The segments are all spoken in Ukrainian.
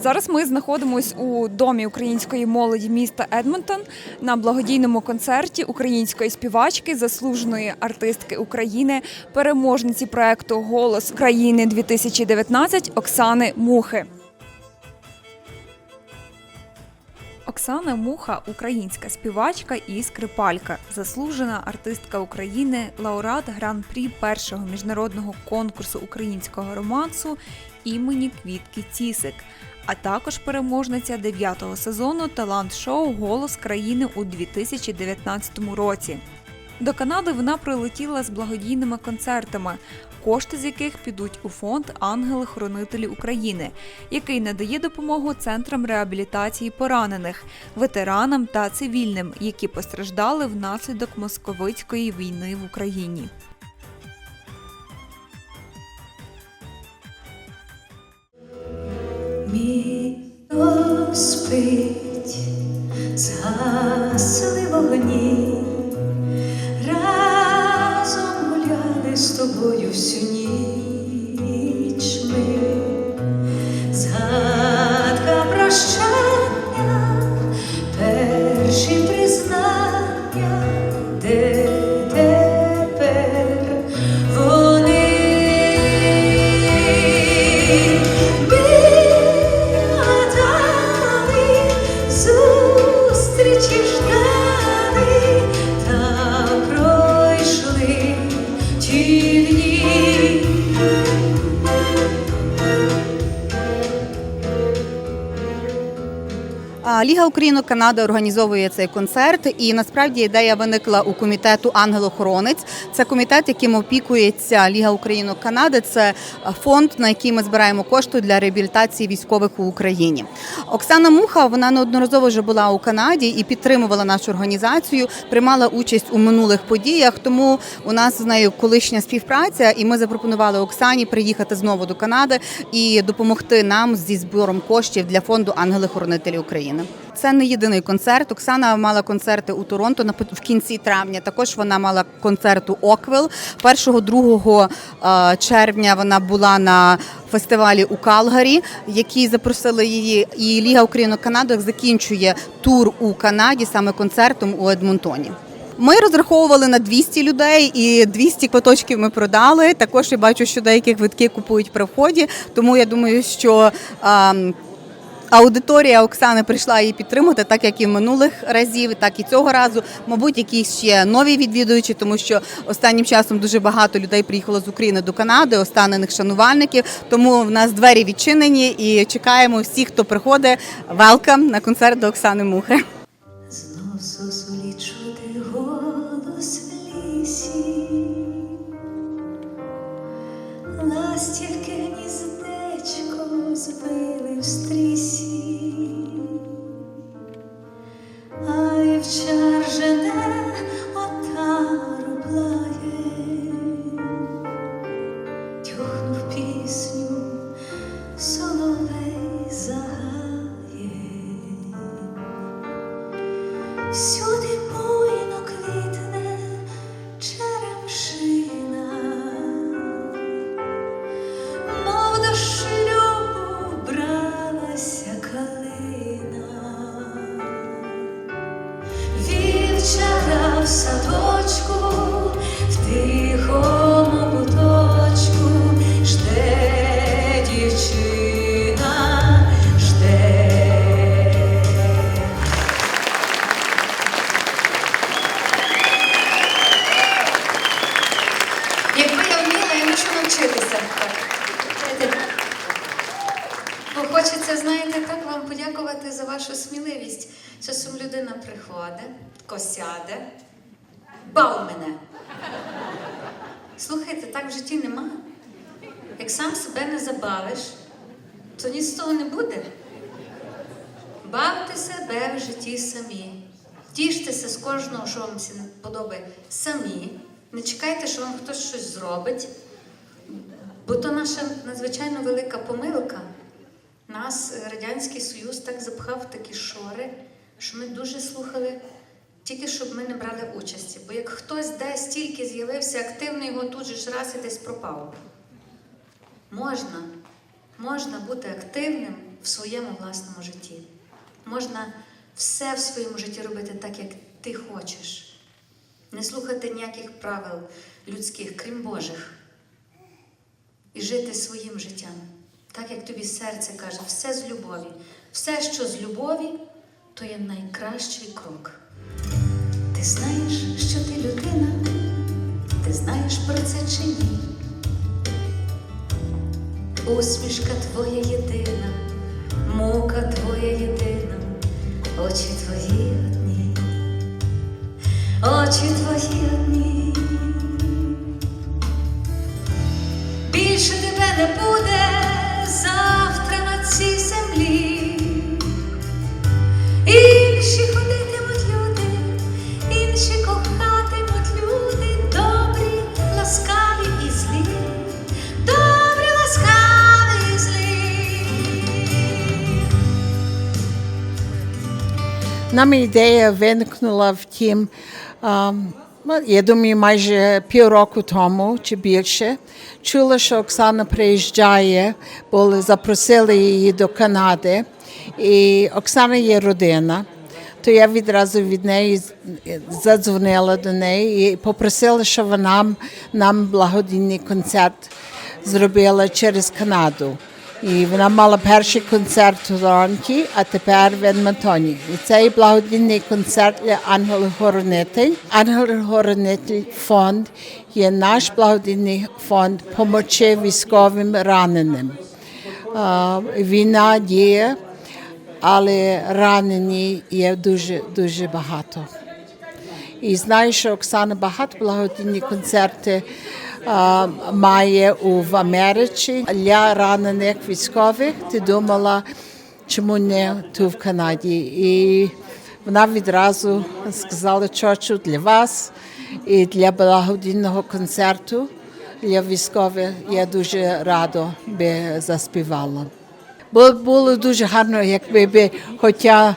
Зараз ми знаходимося у домі української молоді міста Едмонтон на благодійному концерті української співачки, заслуженої артистки України, переможниці проекту Голос країни 2019 Оксани Мухи. Оксана Муха українська співачка і скрипалька, заслужена артистка України, лауреат гран-прі першого міжнародного конкурсу українського романсу імені Квітки Цісик, а також переможниця дев'ятого сезону талант-шоу Голос країни у 2019 році. До Канади вона прилетіла з благодійними концертами, кошти з яких підуть у фонд Ангели-Хронителі України, який надає допомогу центрам реабілітації поранених, ветеранам та цивільним, які постраждали внаслідок московицької війни в Україні. Місто Ліга Україна Канада організовує цей концерт, і насправді ідея виникла у комітету Ангел-Охоронець. Це комітет, яким опікується Ліга Україна Канади. Це фонд, на який ми збираємо кошти для реабілітації військових у Україні. Оксана Муха вона неодноразово вже була у Канаді і підтримувала нашу організацію, приймала участь у минулих подіях. Тому у нас з нею колишня співпраця, і ми запропонували Оксані приїхати знову до Канади і допомогти нам зі збором коштів для фонду Ангели-Хоронителі України. Це не єдиний концерт. Оксана мала концерти у Торонто в кінці травня. Також вона мала концерт у Оквіл. 1-2 е, червня вона була на фестивалі у Калгарі, які запросили її. І Ліга Україна Канада закінчує тур у Канаді саме концертом у Едмонтоні. Ми розраховували на 200 людей, і 200 квиточків ми продали. Також я бачу, що деякі квитки купують при вході. Тому я думаю, що ем, Аудиторія Оксани прийшла її підтримати, так як і минулих разів, так і цього разу. Мабуть, якісь ще нові відвідувачі, тому що останнім часом дуже багато людей приїхало з України до Канади, останених шанувальників. Тому в нас двері відчинені і чекаємо всіх, хто приходить. Велкам на концерт до Оксани Мухи. Не чекайте, що вам хтось щось зробить. Бо то наша надзвичайно велика помилка. Нас Радянський Союз так запхав в такі шори, що ми дуже слухали тільки щоб ми не брали участі. Бо як хтось десь тільки з'явився активно, його тут же ж раз і десь пропав. Можна, можна бути активним в своєму власному житті. Можна все в своєму житті робити так, як ти хочеш. Не слухати ніяких правил людських, крім Божих. І жити своїм життям, так як тобі серце каже, все з любові. Все, що з любові, то є найкращий крок. Ти знаєш, що ти людина, ти знаєш про це чи ні? Усмішка твоя єдина, мука твоя єдина, очі твої очі твої одні. Більше тебе не буде завтра на цій землі. Інші ходитимуть люди, інші кохатимуть люди, добрі, ласкаві і злі, добрі, ласкаві і злі. Нам ідея виникнула в тім, я думаю, майже півроку тому чи більше. Чула, що Оксана приїжджає, бо запросили її до Канади. І Оксана є родина. То я відразу від неї задзвонила до неї і попросила, щоб вона нам благодійний концерт зробила через Канаду. І вона мала перший концерт у Торонті, а тепер в Едмонтоні. І цей благодійний концерт для ангел-хоронитель. Ангел-хоронитель фонд є наш благодійний фонд помочі військовим раненим. Війна діє, але ранені є дуже дуже багато. І знаю, що Оксана багато благодійні концерти а, має в Америці для ранених військових. Ти думала, чому не тут в Канаді? І вона відразу сказала, що для вас і для благодійного концерту для військових я дуже радо би заспівала. Було, було дуже гарно, якби би хоча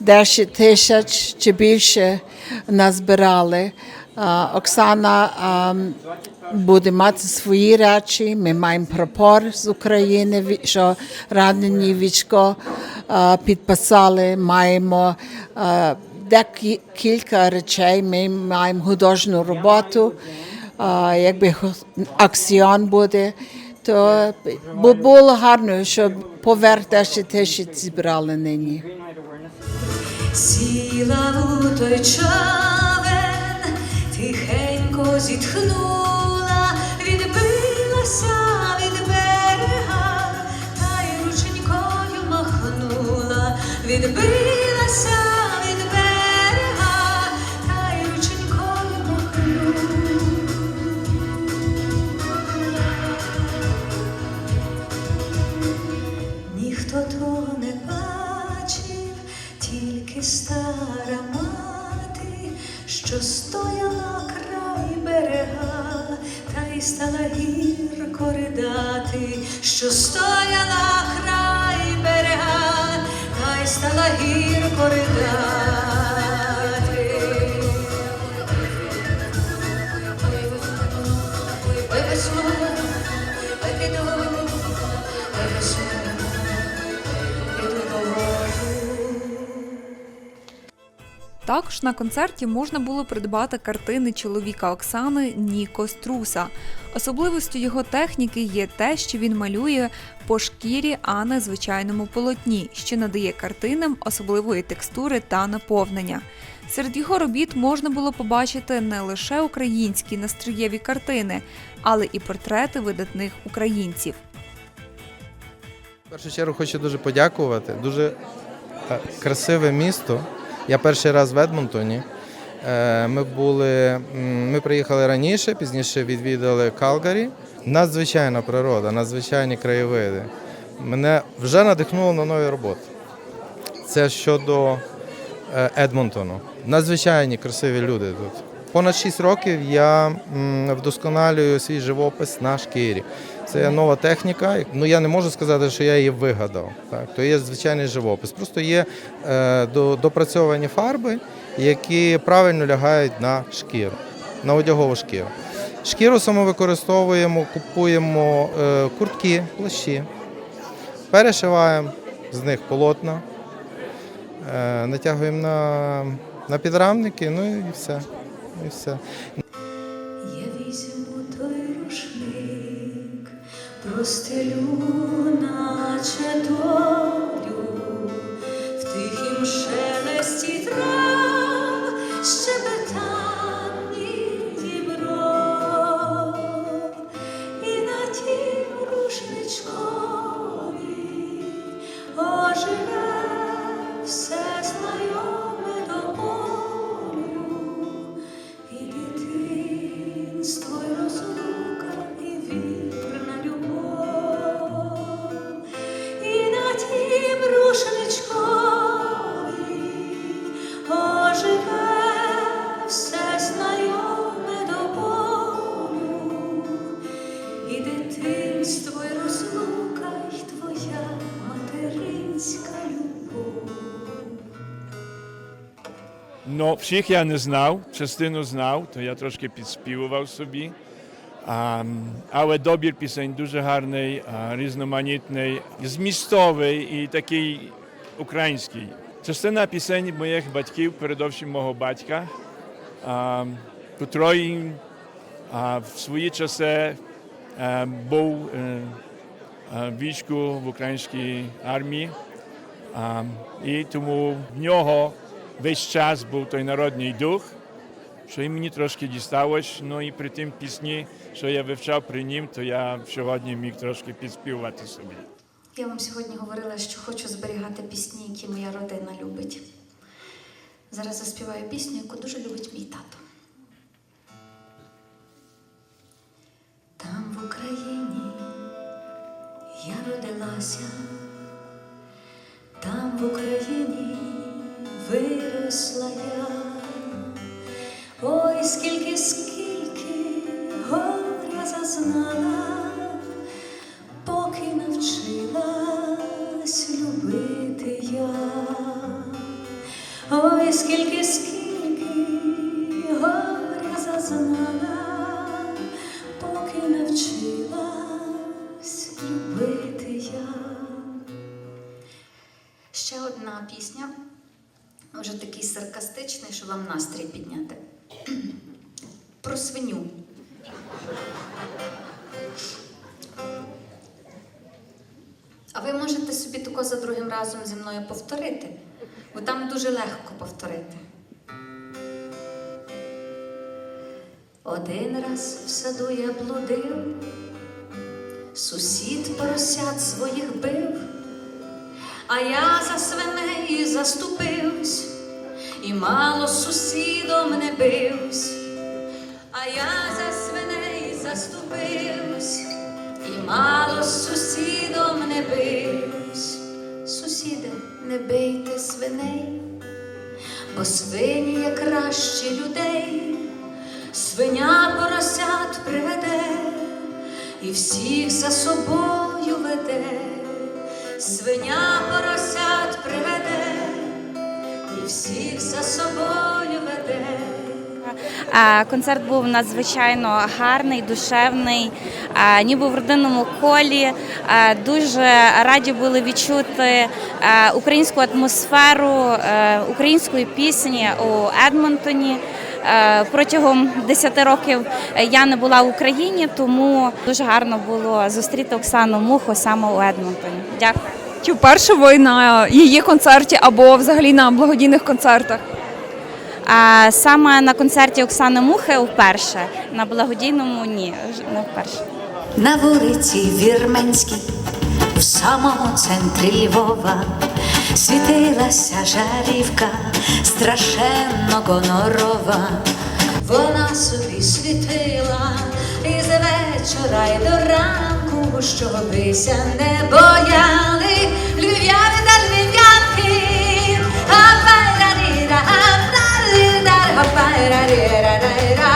10 тисяч чи більше назбирали. Оксана буде мати свої речі. Ми маємо прапор з України, що ранені військо а, підписали. Маємо декілька речей. Ми маємо художню роботу. Якби акціон буде, то було гарно, щоб поверх 10 тисяч зібрали нині. Сіла у той човен, тихенько зітхнула, відбилася від берега, та й рученькою махнула, відбилася Також на концерті можна було придбати картини чоловіка Оксани Ніко Струса. Особливістю його техніки є те, що він малює по шкірі, а не звичайному полотні, що надає картинам особливої текстури та наповнення. Серед його робіт можна було побачити не лише українські настроєві картини, але і портрети видатних українців. В першу чергу хочу дуже подякувати. Дуже е, красиве місто. Я перший раз в Едмонтоні. Е, Ми були, ми приїхали раніше, пізніше відвідали Калгарі. Надзвичайна природа, надзвичайні краєвиди. Мене вже надихнуло на нові роботи. Це щодо е, Едмонтону. Надзвичайні красиві люди тут. Понад 6 років я вдосконалюю свій живопис на шкірі. Це нова техніка. Ну я не можу сказати, що я її вигадав. Так, то є звичайний живопис. Просто є е, до- допрацьовані фарби, які правильно лягають на шкіру, на одягову шкіру. Шкіру саме використовуємо, купуємо е, куртки, плащі, перешиваємо, з них полотна, е, натягуємо на, на підрамники, ну і все. І все. Я візьму той рушник, простелю, наче долю, в тихім шелесті трав, всіх я не знав, частину знав, то я трошки підспівував собі. А, але добір пісень дуже гарний, різноманітний, змістовий і такий український. Частина пісень моїх батьків, передовсім мого батька, котрий в свої часи е, був е, е, в війську в українській армії. І тому в нього весь час був той народний дух, що і мені трошки дісталось. Ну і при тим пісні, що я вивчав при нім, то я сьогодні міг трошки підспівати собі. Я вам сьогодні говорила, що хочу зберігати пісні, які моя родина любить. Зараз заспіваю пісню, яку дуже любить мій тато. Там в Україні я родилася, виросла я. Ой, скільки, скільки горя зазнала, поки навчилась любити я. Ой, скільки, скільки підняти. Про свиню. А ви можете собі тако за другим разом зі мною повторити, бо там дуже легко повторити. Один раз в саду я блудив, сусід поросят своїх бив, а я за свиней заступивсь, і мало сусідом не бивсь, а я за свиней заступивсь, і мало з сусідом не бивсь. Сусіде, не бийте свиней, бо свині є кращі людей, свиня поросят приведе і всіх за собою веде, свиня поросят приведе всіх за собою Концерт був надзвичайно гарний, душевний, ніби в родинному колі. Дуже раді були відчути українську атмосферу, української пісні у Едмонтоні. Протягом 10 років я не була в Україні, тому дуже гарно було зустріти Оксану Муху саме у Едмонтоні. Дякую. Чи вперше ви на її концерті або взагалі на благодійних концертах? А саме на концерті Оксани Мухи вперше, на благодійному ні, не вперше. На вулиці Вірменській, в самому центрі Львова, світилася жарівка страшенно гонорова. Вона собі світила із вечора й до ранку, щобися не бояли львів'яни та львів'янки. Ha-pa-ra-ri-ra, ha-pa-ra-ri-ra-ra-ra.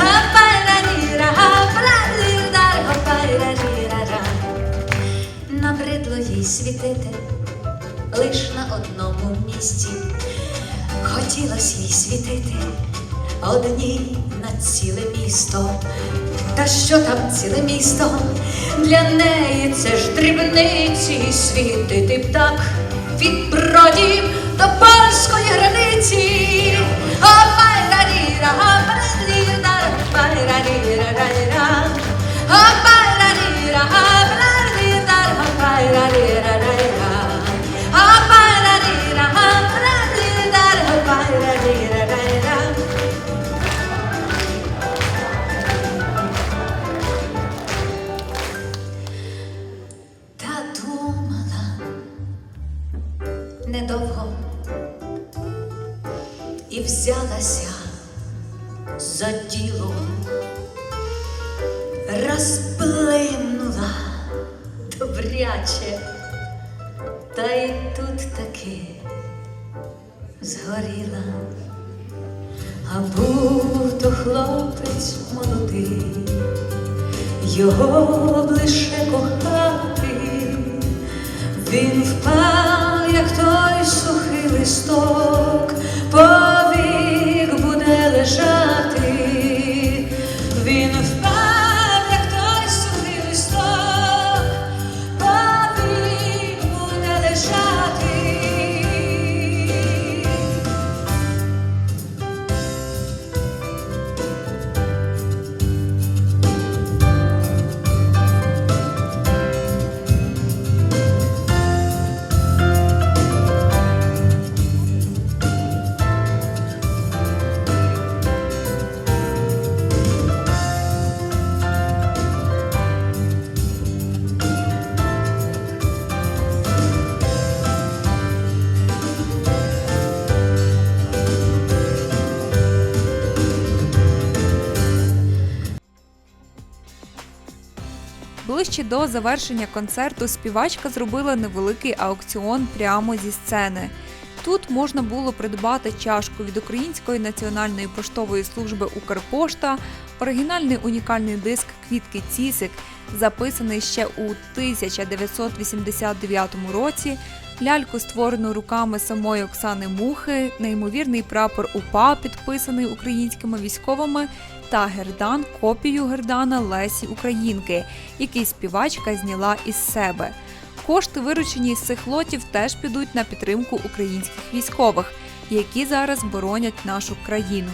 Ha-pa-ra-ri-ra, ha-pa-ra-ri-ra, ha-pa-ra-ри-ra-ra. Набридло їй світити лиш на одному місці. Хотілось їй світити одній на ціле місто. Та що там ціле місто? Для неї це ж дрібниці світити б так від бродів до польської згоріла, а був то хлопець молодий його лише кохати, він впав, як той сухий листок, Ближче до завершення концерту співачка зробила невеликий аукціон прямо зі сцени. Тут можна було придбати чашку від Української національної поштової служби Укрпошта, оригінальний унікальний диск Квітки Цісик, записаний ще у 1989 році, ляльку, створену руками самої Оксани Мухи, неймовірний прапор УПА, підписаний українськими військовими, та гердан копію гердана Лесі Українки, який співачка зняла із себе. Кошти, виручені з цих лотів, теж підуть на підтримку українських військових, які зараз боронять нашу країну.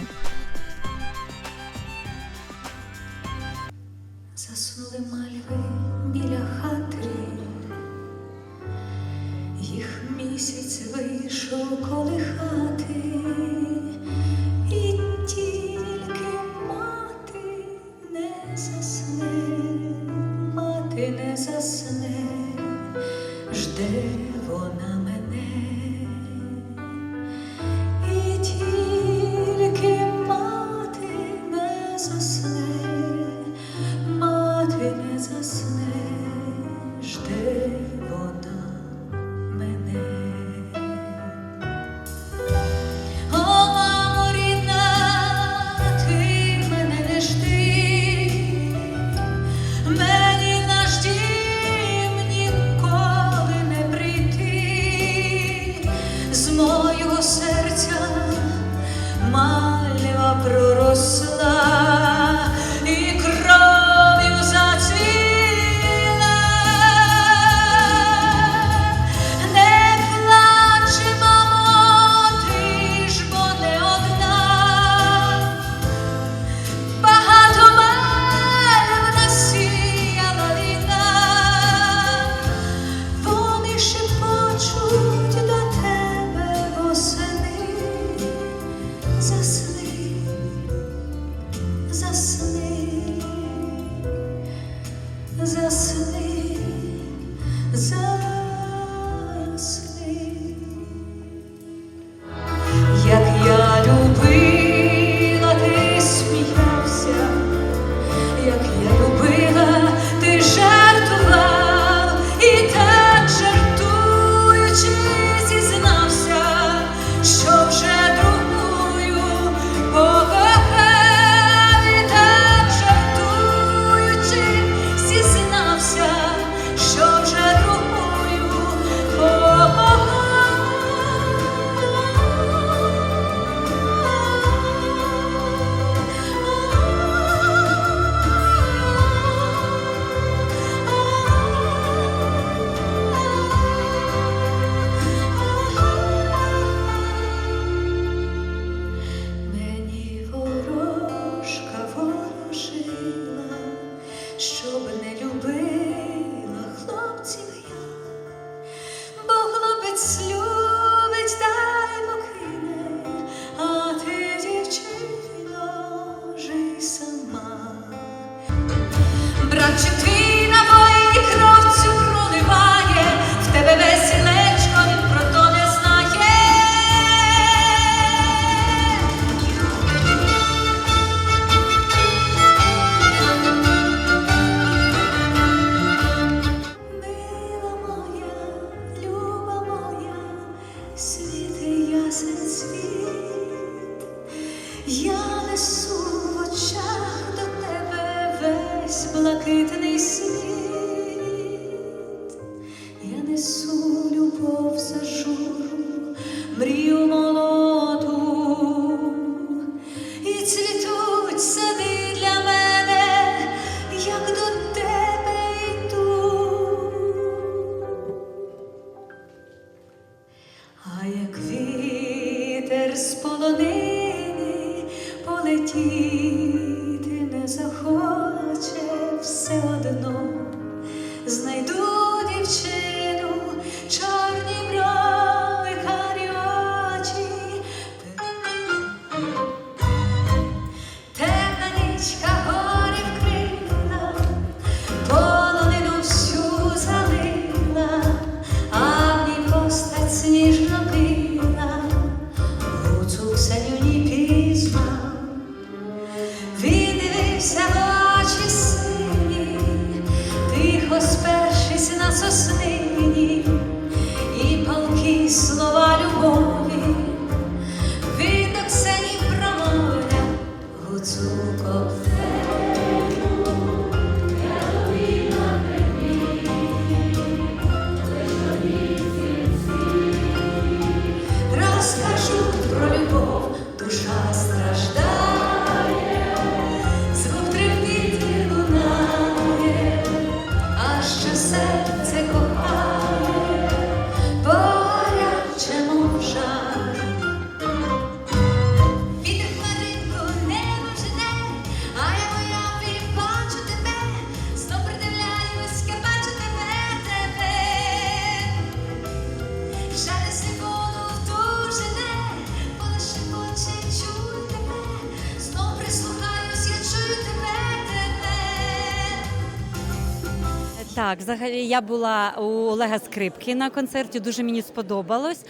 Взагалі я була у Олега Скрипки на концерті. Дуже мені сподобалось.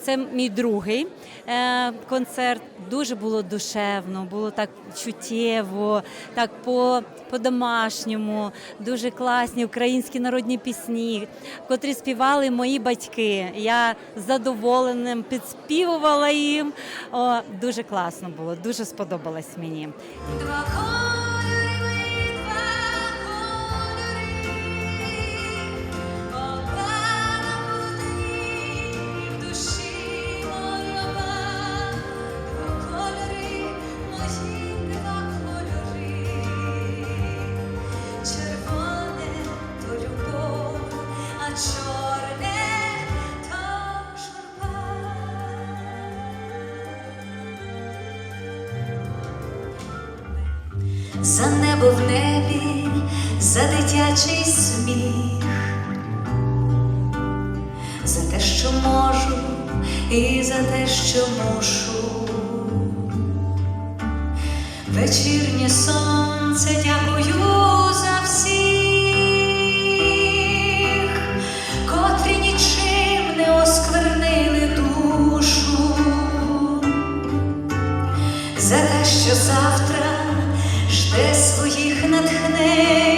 Це мій другий е, концерт. Дуже було душевно, було так чуттєво, так по, по-домашньому, дуже класні українські народні пісні, котрі співали мої батьки. Я задоволеним підспівувала їм. О, дуже класно було, дуже сподобалось мені. Дитячий сміх, за те, що можу, і за те, що мушу. Вечірнє сонце дякую за всіх, котрі нічим не осквернили душу. За те, що завтра жде своїх натхнень,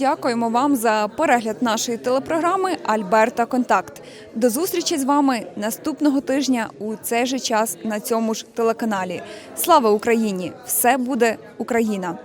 дякуємо вам за перегляд нашої телепрограми Альберта Контакт. До зустрічі з вами наступного тижня у цей же час на цьому ж телеканалі. Слава Україні! Все буде Україна!